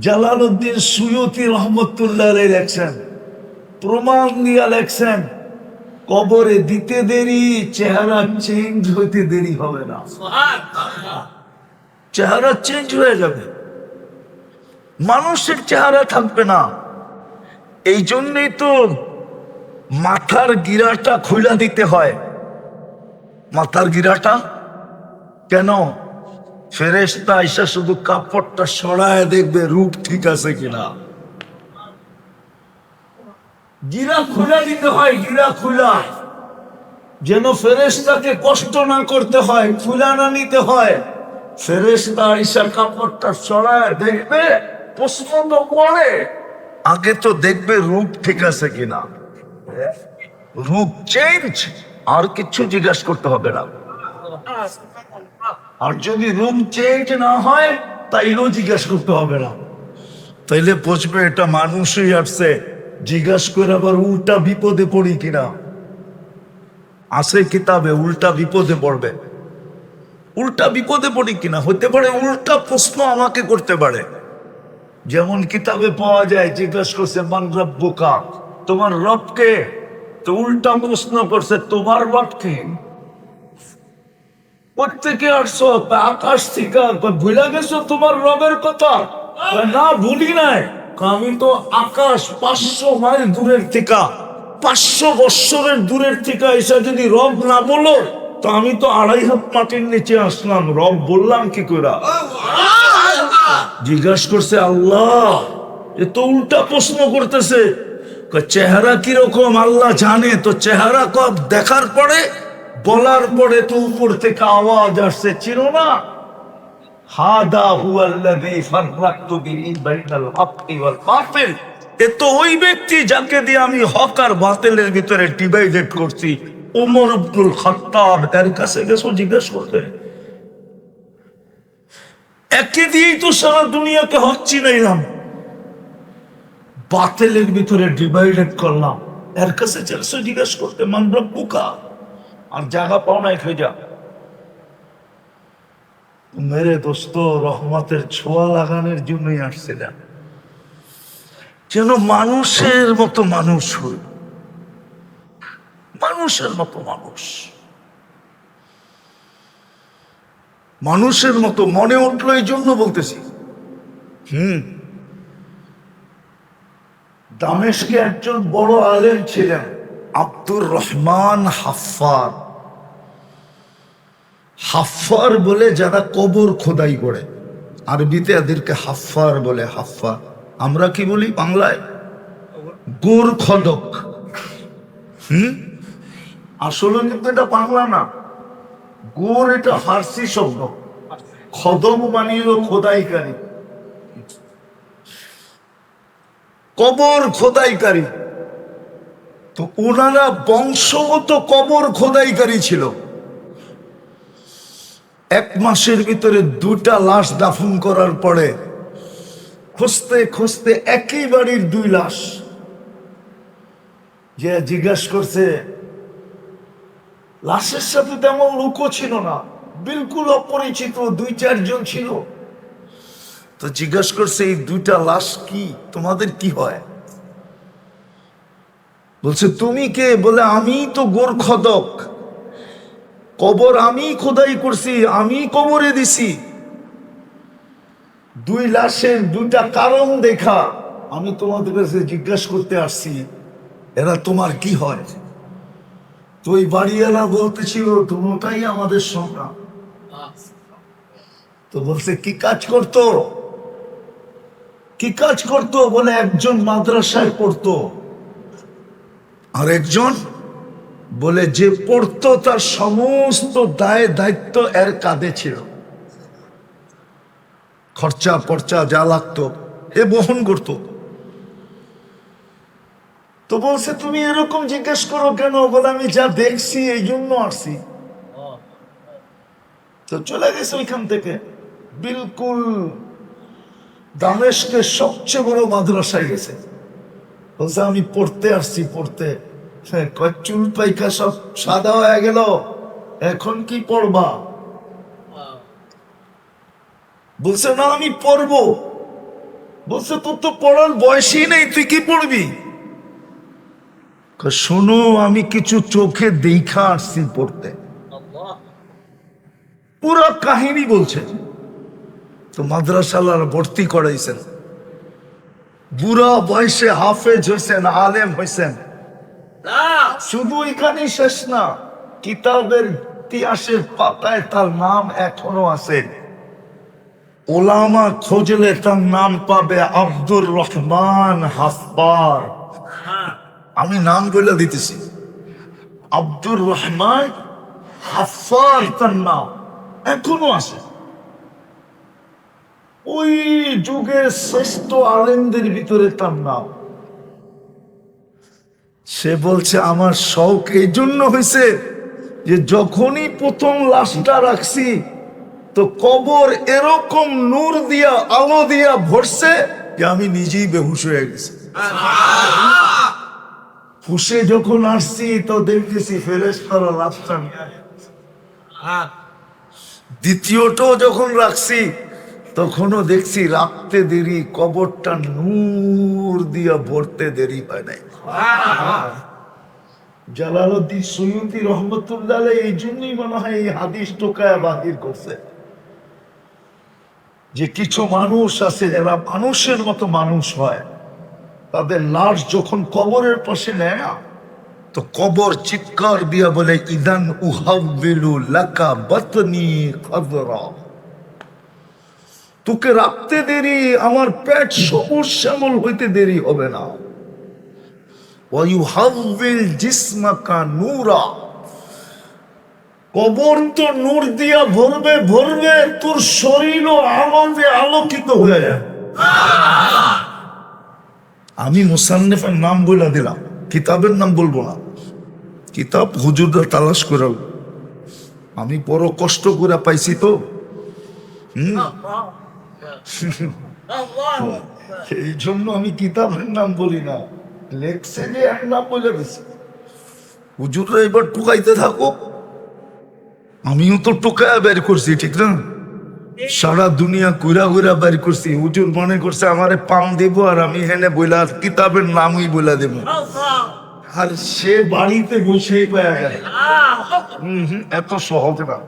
জালাল উদ্দিন সুয়তি রহমতুল্লাহ লেখছেন প্রমাণ দিয়া লেখছেন কবরে দিতে দেরি চেহারা চেঞ্জ হইতে দেরি হবে না। চেহারা চেঞ্জ হয়ে যাবে। মানুষের চেহারা থাকবে না। এই জন্যই তো মাথার গিরাটা খুলে দিতে হয়। মাথার গিরাটা? কেন? ফেরেস্তা এসে শুধু কাপড়টা সরায় দেখবে রূপ ঠিক আছে কিনা। গিরা খুলে দিতে হয়, গিরা খুলা। যেন ফেরেস্তাকে কষ্ট না করতে হয়, খুলা না নিতে হয়। ফেরেস্তা ঈশা কাপড়টা সরায় দেখবে তো করে। আগে তো দেখবে রূপ ঠিক আছে কিনা। রূপ চেঞ্জ আর কিছু জিজ্ঞাসা করতে হবে না। আর যদি রুম চেঞ্জ না হয়, তাইলেও জিজ্ঞাসা করতে হবে না। তাইলে বুঝবে এটা মানুষই আসছে, জিজ্ঞাসা করে আবার উল্টা বিপদে পড়ি কিনা। আছে কিতাবে উল্টা বিপদে পড়বে। উল্টা বিপদে পড়ি কিনা? হতে পারে উল্টা প্রশ্ন আমাকে করতে পারে। যেমন কিতাবে পাওয়া যায়, জিজ্ঞাসা করছে, মান রব্বুকা? তোমার রবকে তো উল্টা প্রশ্ন করছে, তোমার রবকে প্রত্যেকে আসছো আকাশ থেকে ভুলে গেছো তোমার রবের কথা? না, ভুলি নাই। আমি তো আকাশ পাঁচশো মাইল দূরের থেকে, পাঁচশো বৎসরের দূরের থেকে এসে যদি রব না বলো, তো আমি তো আড়াই হাত মাটির নিচে আসলাম। রব বললাম কি করে জিজ্ঞাসা করছে, আল্লাহ, এ তো উল্টা প্রশ্ন করতেছে। চেহারা কীরকম? আল্লাহ জানে, তো চেহারা কব দেখার পরে বলার পরে তো উপর থেকে আওয়াজ আসছে, চিনো না? হাদা হুয়াল্লাযী ফাররাকতু বিহি বাইনাল হাক্কি ওয়াল বাতিল। এ তো ওই ব্যক্তি যাকে দিয়ে আমি হক আর বাতিলের ভিতরে ডিভাইডেড করছি ওমর আব্দুল খাত্তাব। এর কাছে গেছো, জিজ্ঞেস করতে একে দিয়েই তো সারা দুনিয়াকে হক চিনাইলাম। বাতিলের ভিতরে ডিভাইডেড করলাম। এর কাছে জিজ্ঞেস করতে মান রব্বুকা? আর জায়গা পাও নাই খোঁজা মেরে দোস্ত, রহমতের ছোঁয়া লাগানোর জন্যই আসছিলাম। যেন মানুষের মতো মানুষ হই। মানুষের মতো মানুষ। মানুষের মতো মনে উঠল এই জন্য বলতেছি। হুম। দামেশকে একজন বড় আলেম ছিলেন, আব্দুর রহমান হাফার হাফার বলে যারা কবর খোদাই করে। আরবিতে এদেরকে হাফার বলে হাফার আমরা কি বলি বাংলায়? গোর খদক। হুম? আসলে কিন্তু এটা বাংলা না। গোর এটা ফার্সি শব্দ। খদম মানে হলো খোদাইকারী। কবর খোদাইকারী। তো ওনারা বংশগত কবর খোদাইকারী ছিল। এক মাসের ভিতরে দুটা লাশ দাফন করার পরে খুঁজতে খুঁজতে একই বাড়ির দুই লাশ। যে জিজ্ঞাসা করছে, লাশের সাথে তেমন লোকও ছিল না, বিলকুল অপরিচিত, দুই চারজন ছিল। তো জিজ্ঞাসা করছে, এই দুইটা লাশ কি? তোমাদের কি হয়? বলছে, তুমি কে? বলে আমি তো গোর খদক কবর আমি খোদাই করছি, আমি কবরে দিছি। দুই লাশের দুইটা কারণ দেখা আমি তোমাদের কাছে জিজ্ঞাসা করতে আসছি, এরা তোমার কি হয়? তো ওই বাড়িওয়ালা বলতেছিল দুটাই আমাদের সংগ্রাম তো বলছে, কি কাজ করতো? কি কাজ করতো? বলে, একজন মাদ্রাসায় পড়তো। আর একজন বলে, যে পড়তো তার সমস্ত দায় দায়িত্ব এর কাঁধে ছিল। খরচা পর্চা যা লাগতো এ বহন করতো। তো বলছে, তুমি এরকম জিজ্ঞেস করো কেন? বলে, আমি যা দেখছি, এই জন্য আসছি। তো চলে গেছে ওইখান থেকে। বিলকুল দামেশকে সবচেয়ে বড় মাদ্রাসায় গেছে। বলছে, আমি পড়তে আসছি, পড়তে। চুল পাইকা সব সাদা হয়ে গেল। এখন কি পড়বা? বলছে না আমি পড়ব। বলছে তোর তো পড়ার বয়সই নেই তুই কি পড়বি? শোনো আমি কিছু চোখে দেখা আসছি পড়তে। পুরো কাহিনী বলছে তো মাদ্রাসালার ভর্তি করাইছেন। বুড়া বয়সে হাফেজ হয়েছেন আলেম হয়েছেন শুধু এখানেই শেষ না কিতাবের ইতিহাসের পাতায় তার নাম এখনও আছে। ওলামা খোঁজলে তার নাম পাবে আব্দুর রহমান হাসবার। আমি নাম বলে দিতেছি। আব্দুর রহমান হাফার তার নাম এখনও আছে। ওই যুগের শ্রেষ্ঠ আলেমদের ভিতরে তার নাম। সে বলছে, আমার শখ এই জন্য হয়েছে যে যখনই প্রথম লাশটা রাখছি, তো কবর এরকম নূর দিয়া, আলো দিয়া ভরছে যে আমি নিজেই বেহুশ হয়ে গেছি। হুশে যখন আসছি, তো দেখতেছি ফেরেস্তারা লাশটা নিয়ে দ্বিতীয়টাও যখন রাখছি, তখনও দেখছি রাখতে দেরি, কবরটা নূর দিয়া ভরতে দেরি পায় নাই। জালালউদ্দিন সৈয়দি রহমতুল্লাহ এই জন্যই মনে হয় এই হাদিস টোকায় বাহির করছে। যে কিছু মানুষ আছে, যারা মানুষের মতো মানুষ হয়, তাদের লাশ যখন কবরের পাশে নেয়, তো কবর চিৎকার দিয়া বলে, ইদান উহাবিলু লাকা বতনি খদরা। তোকে রাখতে দেরি, আমার পেট সবুজ শ্যামল হইতে দেরি হবে না। ওয়ুহাবিল জিসমাকা নূরা। কবর তো নূর দিয়া ভরবে ভরবে তোর শরীরও আনন্দে আলোকিত হয়ে যায় আমি মুসান্নেফের নাম বলে দিলাম কিতাবের নাম বলব না। কিতাব হুজুররা তালাশ করে আমি বড় কষ্ট করে পাইছি তো। এই জন্য আমি কিতাবের নাম বলি না। লেখছে যে এক নাম বলে দিছি হুজুররা এবার টুকাইতে থাকো আমিও তো টোকায় বের করছি ঠিক না? সারা দুনিয়া ঘুরা ঘুরা বের করছি। হুজুর মনে করছে আমারে পাম দিব আর আমি হেনে বইলা কিতাবের নামই বলে দেব। আর সে বাড়িতে বসেই পাওয়া গেল। হম হম, এত সহজ না।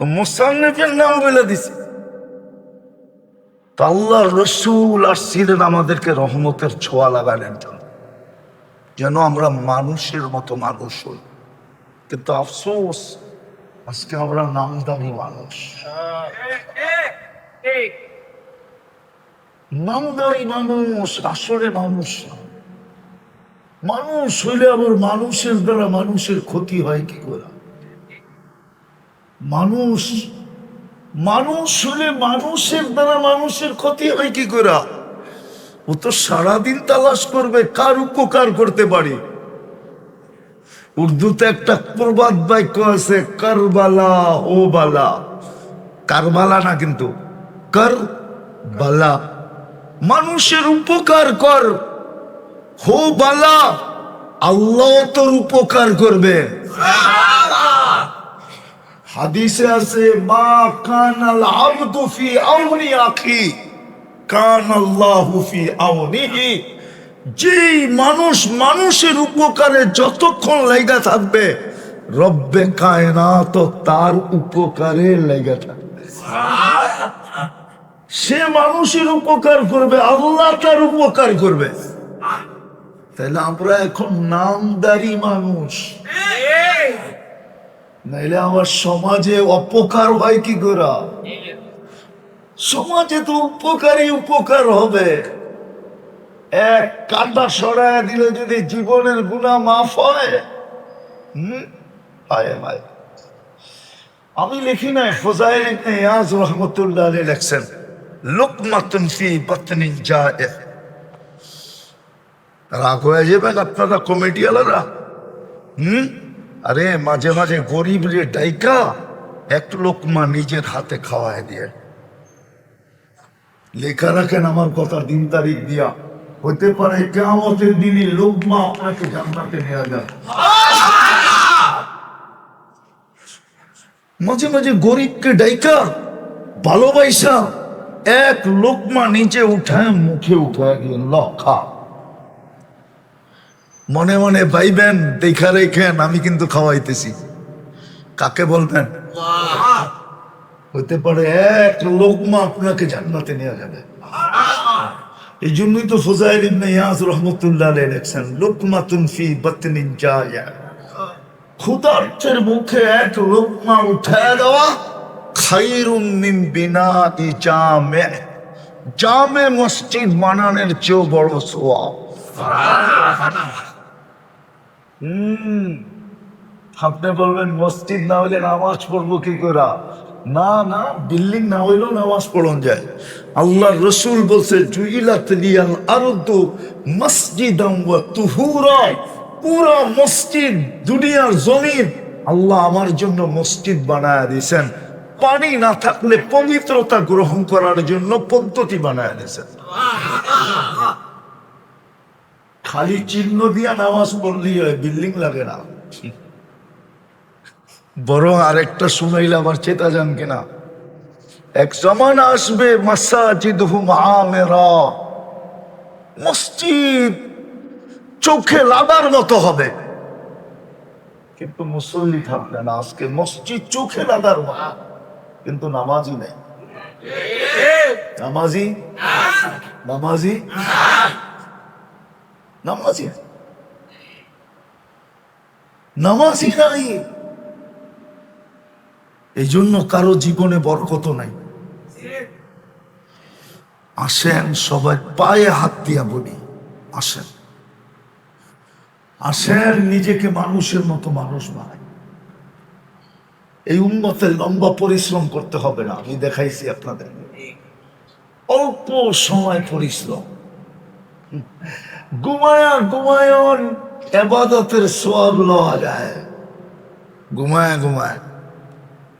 তো মোসান্নেফের নাম বলে দিছি। তো আল্লাহ রসুল আসছিলেন আমাদেরকে রহমতের ছোঁয়া লাগানোর জন্য। যেন আমরা মানুষের মতো মানুষ হই। কিন্তু আফসোস, আজকে আমরা নামদামি মানুষ। নামদামি মানুষ, আসলে মানুষ মানুষ হইলে আবার মানুষের দ্বারা মানুষের ক্ষতি হয় কি করে? মানুষ মানুষ হলে মানুষের দ্বারা মানুষের ক্ষতি হয় কি করে? ও তো সারাদিন তালাশ করবে, কার উপকার করতে পারি? উর্দুতে একটা প্রবাদ বাক্য আছে, কারবালা ও বালা। কারবালা না কিন্তু কর বালা মানুষের উপকার কর, হো বালা। আল্লাহ তোর উপকার করবে। হাদিসে আছে, মা কানাল আবদু ফি আউনি আখি। কান আল্লাহু ফি আউনিহি। যেই মানুষ মানুষের উপকারে যতক্ষণ লেগা থাকবে, রব্বে কায়নাত তার উপকারে লেগে থাকবে। সে মানুষের উপকার করবে, আল্লাহ তার উপকার করবে। তাহলে আমরা এখন নামদারি মানুষ। নাইলে আমার সমাজে অপকার হয় কি করা? সমাজে তো উপকারই উপকার হবে। এক কাটা সরায় দিলে যদি জীবনের গুণা মাফ হয় আমি লিখি নাই, ফজাইল ইবনে ইয়াজ রহমতুল্লাহ আলাইহি লেখছেন, লুকমাতুন ফি বাতনিন জায়ে রাগ হয়ে যাবেন আপনারা কমিটি আলাদা হুম? আরে, মাঝে মাঝে গরিব রে ডাইকা, এক লোকমা নিজের হাতে খাওয়ায় দিয়ে। লেখা রাখেন আমার কথা দিন তারিখ দিয়া। হতে পারে কেমতের দিনই লোকমা আপনাকে জান্নাতে নেওয়া যায় মাঝে মাঝে গরিবকে ডাইকা, ভালোবাসা, এক লোকমা নিচে উঠায় মুখে উঠায় গিয়ে লক্ষা মনে মনে পাইবেন দেখা রেখেন আমি কিন্তু খাওয়াইতেছি। কাকে বলবেন? হতে পারে এক লোকমা আপনাকে জান্নাতে নিয়ে যাবে। এই জন্যই তো ফুজাইল ইবনে ইয়াস রহমতুল্লাহ লেখছেন লোকমাতুন ফি বাতনিন জায়া। ক্ষুধার্তের মুখে এক লোকমা উঠায় দেওয়া খাইরুম মিন বিনাতি জামে। জামে মসজিদ বানানোর চেয়েও বড় সোয়াব। আপনি বলবেন, মসজিদ না হইলে নামাজ পড়ব কি করে? না না, বিল্ডিং না হইলেও নামাজ পড়ন যায়। আল্লাহ রসুল বলছে জুইলাত মসজিদ, দুনিয়ার জমিন আল্লাহ আমার জন্য মসজিদ বানায় দিয়েছেন। পানি না থাকলে পবিত্রতা গ্রহণ করার জন্য পদ্ধতি বানায় দিয়েছেন। খালি চিহ্ন দিয়া নামাজ পড়লেই হয় বিল্ডিং লাগে না। বরং আরেকটা শুনাইলে আমার চেতা যান কিনা এক জমানা আসবে মাসাজিদ আমেরা মসজিদ চোখে লাগার মতো হবে। কিন্তু মুসল্লি থাকবে না, আজকে মসজিদ চোখে লাগার মা। কিন্তু নামাজি নেই। নামাজি? নামাজি? নাই। এই জন্য কারও জীবনে বরকত নাই। আসেন, সবাই পায়ে হাত দিয়া বলি। আসেন। আসেন, নিজেকে মানুষের মতো মানুষ বানাই। এই উন্নতের লম্বা পরিশ্রম করতে হবে না। আমি দেখাইছি আপনাদের অল্প সময় পরিশ্রম। ঘুমায়া ঘুমায়ন এবাদতের সব লওয়া যায়। ঘুমায়া ঘুমায়।